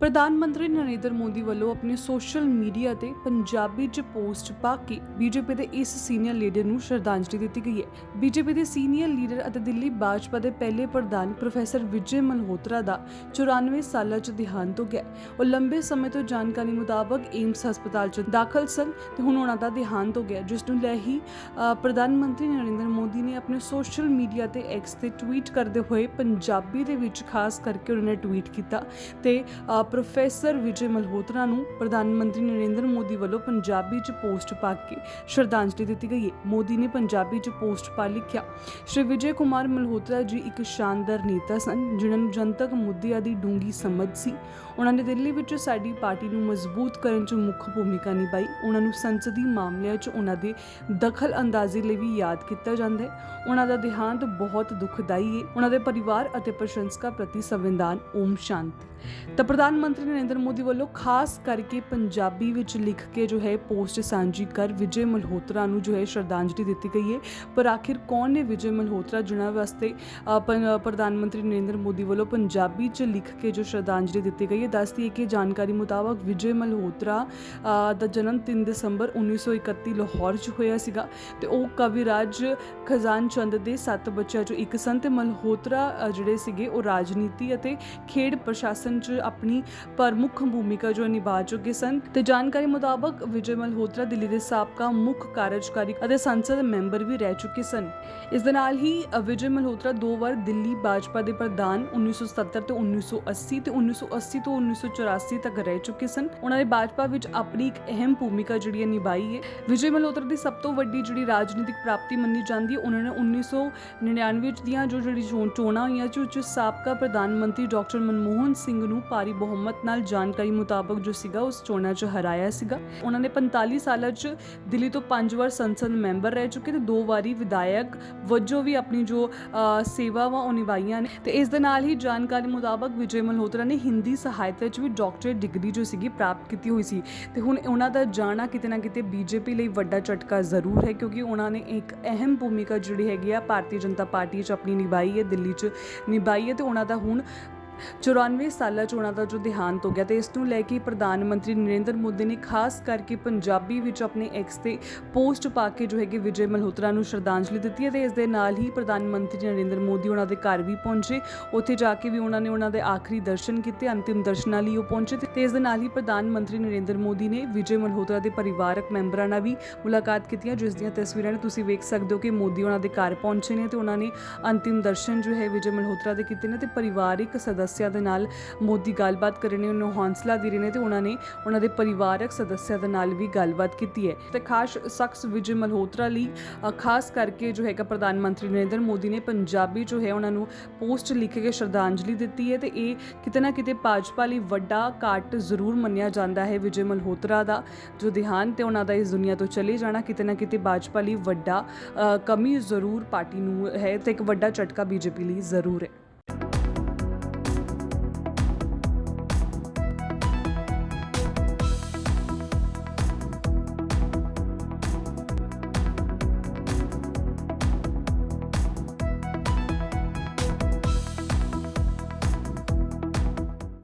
ਪ੍ਰਧਾਨ ਮੰਤਰੀ ਨਰਿੰਦਰ ਮੋਦੀ ਵੱਲੋਂ ਆਪਣੇ ਸੋਸ਼ਲ ਮੀਡੀਆ ਤੇ ਪੰਜਾਬੀ 'ਚ ਪੋਸਟ ਪਾ ਕੇ ਬੀਜੇਪੀ ਦੇ ਇਸ ਸੀਨੀਅਰ ਲੀਡਰ ਨੂੰ ਸ਼ਰਧਾਂਜਲੀ ਦਿੱਤੀ ਗਈ ਹੈ। ਬੀਜੇਪੀ ਦੇ ਸੀਨੀਅਰ ਲੀਡਰ ਅਤੇ ਦਿੱਲੀ ਭਾਜਪਾ ਦੇ ਪਹਿਲੇ ਪ੍ਰਧਾਨ ਪ੍ਰੋਫੈਸਰ ਵਿਜੇ ਮਲਹੋਤਰਾ ਦਾ 94 ਸਾਲਾਂ 'ਚ ਦੇਹਾਂਤ ਹੋ ਗਿਆ ਉਹ ਲੰਬੇ ਸਮੇਂ ਤੋਂ ਜਾਣਕਾਰੀ ਮੁਤਾਬਕ ਏਮਸ ਹਸਪਤਾਲ 'ਚ ਦਾਖਲ ਸਨ ਤੇ ਹੁਣ ਉਹਨਾਂ ਦਾ ਦੇਹਾਂਤ ਹੋ ਗਿਆ ਜਿਸ ਨੂੰ ਲੈ ਹੀ ਪ੍ਰਧਾਨ ਮੰਤਰੀ ਨਰਿੰਦਰ ਮੋਦੀ ਨੇ ਆਪਣੇ ਸੋਸ਼ਲ ਮੀਡੀਆ ਤੇ ਐਕਸ ਤੇ ਟਵੀਟ ਕਰਦੇ ਹੋਏ ਪੰਜਾਬੀ ਦੇ ਵਿੱਚ ਖਾਸ ਕਰਕੇ ਉਹਨਾਂ ਨੇ ਟਵੀਟ ਕੀਤਾ ਤੇ ਪ੍ਰੋਫੈਸਰ ਵਿਜੇ ਮਲਹੋਤਰਾ ਨੂੰ ਪ੍ਰਧਾਨ ਮੰਤਰੀ ਨਰਿੰਦਰ ਮੋਦੀ ਵੱਲੋਂ ਪੰਜਾਬੀ 'ਚ ਪੋਸਟ ਪਾ ਕੇ ਸ਼ਰਧਾਂਜਲੀ ਦਿੱਤੀ ਗਈ ਹੈ। ਮੋਦੀ ਨੇ ਪੰਜਾਬੀ 'ਚ ਪੋਸਟ ਪਾ ਲਿਖਿਆ, ਸ਼੍ਰੀ ਵਿਜੇ ਕੁਮਾਰ ਮਲਹੋਤਰਾ ਜੀ ਇੱਕ ਸ਼ਾਨਦਾਰ ਨੇਤਾ ਸਨ, ਜਿਨ੍ਹਾਂ ਨੂੰ ਜਨਤਕ ਮੁੱਦਿਆਂ ਦੀ ਡੂੰਗੀ ਸਮਝ ਸੀ। ਉਹਨਾਂ ਨੇ ਦਿੱਲੀ ਵਿੱਚ ਸਾਡੀ ਪਾਰਟੀ ਨੂੰ ਮਜ਼ਬੂਤ ਕਰਨ 'ਚ ਮੁੱਖ ਭੂਮਿਕਾ ਨਿਭਾਈ। ਉਹਨਾਂ ਨੂੰ ਸੰਸਦੀ ਮਾਮਲਿਆਂ 'ਚ ਉਹਨਾਂ ਦੇ ਦਖਲ ਅੰਦਾਜ਼ੀ ਲਈ ਵੀ ਯਾਦ ਕੀਤਾ ਜਾਂਦਾ ਹੈ। ਉਹਨਾਂ ਦਾ ਦੇਹਾਂਤ ਬਹੁਤ ਦੁਖਦਾਈ ਹੈ। ਉਹਨਾਂ ਦੇ ਪਰਿਵਾਰ ਅਤੇ ਪ੍ਰਸ਼ੰਸਕਾਂ ਪ੍ਰਤੀ ਸੰਵਿਧਾਨ ਓਮ ਸ਼ਾਂਤੀ ਤਾਂ ਪ੍ਰਧਾਨ ਪ੍ਰਧਾਨ ਮੰਤਰੀ ਨਰਿੰਦਰ ਮੋਦੀ ਵੱਲੋਂ ਖਾਸ ਕਰਕੇ ਪੰਜਾਬੀ ਵਿੱਚ ਲਿਖ ਕੇ ਜੋ ਹੈ ਪੋਸਟ ਸਾਂਝੀ ਕਰ ਵਿਜੇ ਮਲਹੋਤਰਾ ਨੂੰ ਜੋ ਹੈ ਸ਼ਰਧਾਂਜਲੀ ਦਿੱਤੀ ਗਈ ਹੈ। ਪਰ ਆਖਿਰ ਕੌਣ ਨੇ ਵਿਜੇ ਮਲਹੋਤਰਾ? ਜਿਨ੍ਹਾਂ ਵਾਸਤੇ ਅ, ਪ੍ਰਧਾਨ ਮੰਤਰੀ ਨਰਿੰਦਰ ਮੋਦੀ ਵੱਲੋਂ ਪੰਜਾਬੀ 'ਚ ਲਿਖ ਕੇ ਜੋ ਸ਼ਰਧਾਂਜਲੀ ਦਿੱਤੀ ਗਈ ਹੈ ਦੱਸਦੀ ਹੈ ਕਿ ਜਾਣਕਾਰੀ ਮੁਤਾਬਕ ਵਿਜੇ ਮਲਹੋਤਰਾ ਦਾ ਜਨਮ 3 ਦਸੰਬਰ 1931 ਲਾਹੌਰ 'ਚ ਹੋਇਆ ਸੀਗਾ ਤੇ ਉਹ ਕਵਿਰਾਜ ਖਜ਼ਾਨ ਚੰਦ ਦੇ ਸੱਤ ਬੱਚਿਆਂ 'ਚੋਂ ਇੱਕ ਸਨ ਤੇ ਮਲਹੋਤਰਾ ਜਿਹੜੇ ਸੀਗੇ ਉਹ ਰਾਜਨੀਤੀ ਅਤੇ ਖੇਡ ਪ੍ਰਸ਼ਾਸਨ 'ਚ ਆਪਣੀ ਪ੍ਰਮੁੱਖ ਭੂਮਿਕਾ ਜੋ ਨਿਭਾ ਚੁੱਕੇ ਸਨ ਤੇ ਜਾਣਕਾਰੀ ਮੁਤਾਬਕ ਵਿਜੇ ਮਲਹੋਤਰਾ ਦਿੱਲੀ ਦੇ ਸਾਬਕਾ ਮੁੱਖ ਕਾਰਜਕਾਰੀ ਅਤੇ ਸੰਸਦ ਮੈਂਬਰ ਵੀ ਰਹਿ ਚੁੱਕੇ ਸਨ। ਇਸ ਦੇ ਨਾਲ ਹੀ ਵਿਜੇ ਮਲਹੋਤਰਾ ਦੋ ਵਾਰ ਦਿੱਲੀ ਭਾਜਪਾ ਦੇ ਪ੍ਰਧਾਨ 1970 ਤੇ 1980 ਤੇ 1980 ਤੋਂ 1984 ਤੱਕ ਰਹਿ ਚੁੱਕੇ ਸਨ। ਉਹਨਾਂ ਨੇ ਭਾਜਪਾ ਵਿੱਚ ਆਪਣੀ ਇੱਕ ਅਹਿਮ ਭੂਮਿਕਾ ਜਿਹੜੀ ਹੈ ਨਿਭਾਈ ਹੈ। ਵਿਜੇ ਮਲਹੋਤਰਾ ਦੀ ਸਭ ਤੋਂ ਵੱਡੀ ਜਿਹੜੀ ਰਾਜਨੀਤਿਕ ਪ੍ਰਾਪਤੀ ਮੰਨੀ ਜਾਂਦੀ ਹੈ, ਉਹਨਾਂ ਨੇ 1999 ਵਿੱਚ ਦੀਆਂ ਜੋ ਜਿਹੜੀ ਚੋਣਾਂ ਹੋਈਆਂ ਸੀ ਉਹ 'ਚ ਸਾਬਕਾ ਪ੍ਰਧਾਨ ਮੰਤਰੀ ਡਾਕਟਰ ਮਨਮੋਹਨ ਸਿੰਘ ਨੂੰ ਭਾਰੀ ਬਹੁਮਤ ਨਾਲ ਜਾਣਕਾਰੀ ਮੁਤਾਬਕ ਜੋ ਸੀਗਾ, ਉਸ ਚੋਣਾਂ 'ਚ ਹਰਾਇਆ ਸੀਗਾ। ਉਹਨਾਂ ਨੇ 45 ਸਾਲਾਂ 'ਚ ਦਿੱਲੀ ਤੋਂ ਪੰਜ ਵਾਰ ਸੰਸਦ ਮੈਂਬਰ ਰਹਿ ਚੁੱਕੇ ਤੇ ਦੋ ਵਾਰੀ ਵਿਧਾਇਕ ਵਜੋਂ ਵੀ ਆਪਣੀ ਜੋ ਸੇਵਾਵਾਂ ਉਹ ਨਿਭਾਈਆਂ ਨੇ। ਤੇ ਇਸ ਦੇ ਨਾਲ ਹੀ ਜਾਣਕਾਰੀ ਮੁਤਾਬਕ ਵਿਜੇ ਮਲਹੋਤਰਾ ਨੇ ਹਿੰਦੀ ਸਾਹਿਤ ਵਿੱਚ ਵੀ ਡਾਕਟਰੇਟ ਡਿਗਰੀ ਜੋ ਸੀਗੀ, ਪ੍ਰਾਪਤ ਕੀਤੀ ਹੋਈ ਸੀ। ਤੇ ਹੁਣ ਉਹਨਾਂ ਦਾ ਜਾਣਾ ਕਿਤੇ ਨਾ ਕਿਤੇ ਬੀਜੇਪੀ ਲਈ ਵੱਡਾ ਝਟਕਾ ਜ਼ਰੂਰ ਹੈ, ਕਿਉਂਕਿ ਉਹਨਾਂ ਨੇ ਇੱਕ ਅਹਿਮ ਭੂਮਿਕਾ ਜਿਹੜੀ ਹੈਗੀ ਆ, ਭਾਰਤੀ ਜਨਤਾ ਪਾਰਟੀ 'ਚ ਆਪਣੀ ਨਿਭਾਈ ਹੈ, ਦਿੱਲੀ 'ਚ ਨਿਭਾਈ ਹੈ। ਤੇ ਉਹਨਾਂ ਦਾ ਹੁਣ 94 ਸਾਲਾਂ 'ਚ ਉਹਨਾਂ ਦਾ ਜੋ ਦੇਹਾਂਤ ਹੋ ਗਿਆ ਤੇ ਇਸ ਨੂੰ ਲੈ ਕੇ ਪ੍ਰਧਾਨ ਮੰਤਰੀ ਨਰਿੰਦਰ ਮੋਦੀ ਨੇ ਖਾਸ ਕਰਕੇ ਪੰਜਾਬੀ ਵਿੱਚ ਆਪਣੇ ਐਕਸ ਤੇ ਪੋਸਟ ਪਾ ਕੇ ਜੋ ਹੈਗੇ ਵਿਜੇ ਮਲਹੋਤਰਾ ਨੂੰ ਸ਼ਰਧਾਂਜਲੀ ਦਿੱਤੀ ਹੈ ਤੇ ਇਸ ਦੇ ਨਾਲ ਹੀ ਪ੍ਰਧਾਨ ਮੰਤਰੀ ਨਰਿੰਦਰ ਮੋਦੀ ਉਹਨਾਂ ਦੇ ਘਰ ਵੀ ਪਹੁੰਚੇ। ਉੱਥੇ ਜਾ ਕੇ ਵੀ ਉਹਨਾਂ ਨੇ ਉਹਨਾਂ ਦੇ ਆਖਰੀ ਦਰਸ਼ਨ ਕੀਤੇ, ਅੰਤਿਮ ਦਰਸ਼ਨਾਂ ਲਈ ਉਹ ਪਹੁੰਚੇ ਤੇ ਇਸ ਦੇ ਨਾਲ ਹੀ ਪ੍ਰਧਾਨ ਮੰਤਰੀ ਨਰਿੰਦਰ ਮੋਦੀ ਨੇ ਵਿਜੇ ਮਲਹੋਤਰਾ ਦੇ ਪਰਿਵਾਰਕ ਮੈਂਬਰਾਂ ਨਾਲ ਵੀ ਮੁਲਾਕਾਤ ਕੀਤੀ ਜਿਸ ਦੀਆਂ ਤਸਵੀਰਾਂ ਨੇ ਤੁਸੀਂ ਵੇਖ ਸਕਦੇ ਹੋ ਕਿ ਮੋਦੀ ਉਹਨਾਂ ਦੇ ਘਰ ਪਹੁੰਚੇ ਨੇ ਤੇ ਉਹਨਾਂ ਨੇ ਅੰਤਿਮ ਦਰਸ਼ਨ ਜੋ ਹੈ ਵਿਜੇ ਮਲਹੋਤਰਾ ਦੇ ਕੀਤੇ ਨੇ ਤੇ ਪਰਿਵਾਰਿਕ ਸਦਸ ਸਦੱਸਿਆਂ ਦੇ ਨਾਲ ਮੋਦੀ ਗੱਲਬਾਤ ਕਰ ਰਹੇ ਨੇ, ਉਹਨਾਂ ਨੂੰ ਹੌਂਸਲਾ ਦੇ ਰਹੇ ਨੇ ਤੇ ਉਹਨਾਂ ਨੇ ਉਹਨਾਂ ਦੇ ਪਰਿਵਾਰਕ ਸਦੱਸਿਆਂ ਦੇ ਨਾਲ ਵੀ ਗੱਲਬਾਤ ਕੀਤੀ ਹੈ। ਤੇ ਖਾਸ ਸ਼ਖਸ ਵਿਜੇ ਮਲਹੋਤਰਾ ਲਈ ਖਾਸ ਕਰਕੇ ਜੋ ਹੈਗਾ ਪ੍ਰਧਾਨ ਮੰਤਰੀ ਨਰਿੰਦਰ ਮੋਦੀ ਨੇ ਪੰਜਾਬੀ ਜੋ ਹੈ ਉਹਨਾਂ ਨੂੰ ਪੋਸਟ ਲਿਖ ਕੇ ਸ਼ਰਧਾਂਜਲੀ ਦਿੱਤੀ ਹੈ ਤੇ ਇਹ ਕਿਤੇ ਨਾ ਕਿਤੇ ਭਾਜਪਾ ਲਈ ਵੱਡਾ ਘਾਟ ਜ਼ਰੂਰ ਮੰਨਿਆ ਜਾਂਦਾ ਹੈ ਵਿਜੇ ਮਲਹੋਤਰਾ ਦਾ, ਜੋ ਦੇਹਾਂਤ ਤੇ ਉਹਨਾਂ ਦਾ ਇਸ ਦੁਨੀਆ ਤੋਂ ਚਲੇ ਜਾਣਾ, ਕਿਤੇ ਨਾ ਕਿਤੇ ਭਾਜਪਾ ਲਈ ਵੱਡਾ ਕਮੀ ਜ਼ਰੂਰ ਪਾਰਟੀ ਨੂੰ ਹੈ ਤੇ ਇੱਕ ਵੱਡਾ ਝਟਕਾ ਬੀਜੇਪੀ ਲਈ ਜ਼ਰੂਰ ਹੈ।